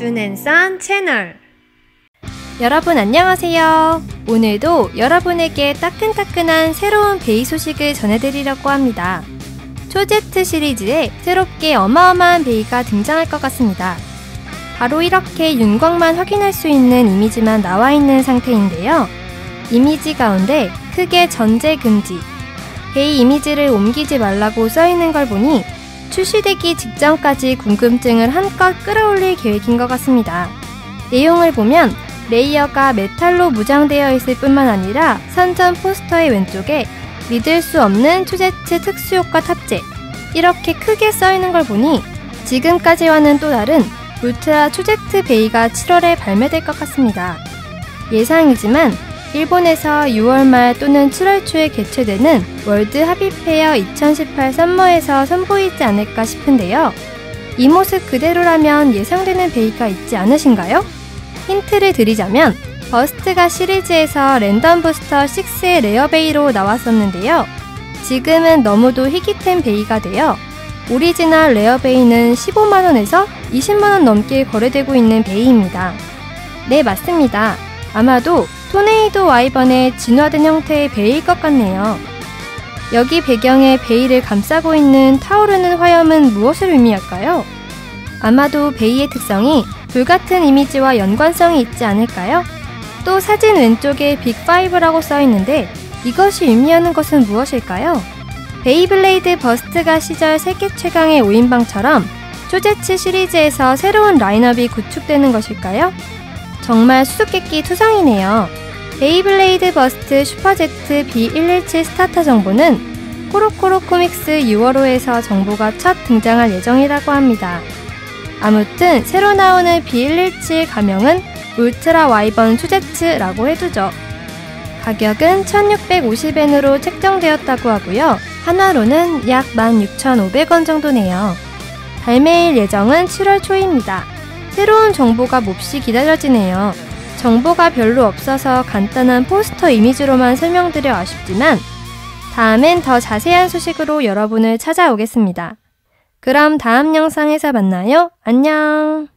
준앤선 채널 여러분 안녕하세요. 오늘도 여러분에게 따끈따끈한 새로운 베이 소식을 전해드리려고 합니다. 초제트 시리즈에 새롭게 어마어마한 베이가 등장할 것 같습니다. 바로 이렇게 윤곽만 확인할 수 있는 이미지만 나와 있는 상태인데요. 이미지 가운데 크게 전제 금지, 베이 이미지를 옮기지 말라고 써 있는 걸 보니 출시되기 직전까지 궁금증을 한껏 끌어올릴 계획인 것 같습니다. 내용을 보면 레이어가 메탈로 무장되어 있을 뿐만 아니라 선전 포스터의 왼쪽에 믿을 수 없는 초제트 특수효과 탑재 이렇게 크게 써있는 걸 보니 지금까지와는 또 다른 울트라 초제트 베이가 7월에 발매될 것 같습니다. 예상이지만 일본에서 6월 말 또는 7월 초에 개최되는 월드 합의페어 2018 썸머에서 선보이지 않을까 싶은데요. 이 모습 그대로라면 예상되는 베이가 있지 않으신가요? 힌트를 드리자면 버스트가 시리즈에서 랜덤 부스터 6의 레어 베이로 나왔었는데요. 지금은 너무도 희귀템 베이가 되어 오리지널 레어 베이는 15만원에서 20만원 넘게 거래되고 있는 베이입니다. 네, 맞습니다. 아마도 토네이도 와이번의 진화된 형태의 베이일 것 같네요. 여기 배경에 베이를 감싸고 있는 타오르는 화염은 무엇을 의미할까요? 아마도 베이의 특성이 불같은 이미지와 연관성이 있지 않을까요? 또 사진 왼쪽에 빅5라고 써있는데 이것이 의미하는 것은 무엇일까요? 베이블레이드 버스트가 시절 세계 최강의 5인방처럼 쪼제츠 시리즈에서 새로운 라인업이 구축되는 것일까요? 정말 수수께끼 투성이네요. 베이블레이드 버스트 슈퍼제트 B117 스타터 정보는 코로코로 코믹스 6월호에서 정보가 첫 등장할 예정이라고 합니다. 아무튼 새로 나오는 B117 가명은 울트라 와이번 추제츠라고 해두죠. 가격은 1650엔으로 책정되었다고 하고요. 하나로는 약 16,500원 정도네요. 발매일 예정은 7월 초입니다. 새로운 정보가 몹시 기다려지네요. 정보가 별로 없어서 간단한 포스터 이미지로만 설명드려 아쉽지만 다음엔 더 자세한 소식으로 여러분을 찾아오겠습니다. 그럼 다음 영상에서 만나요. 안녕!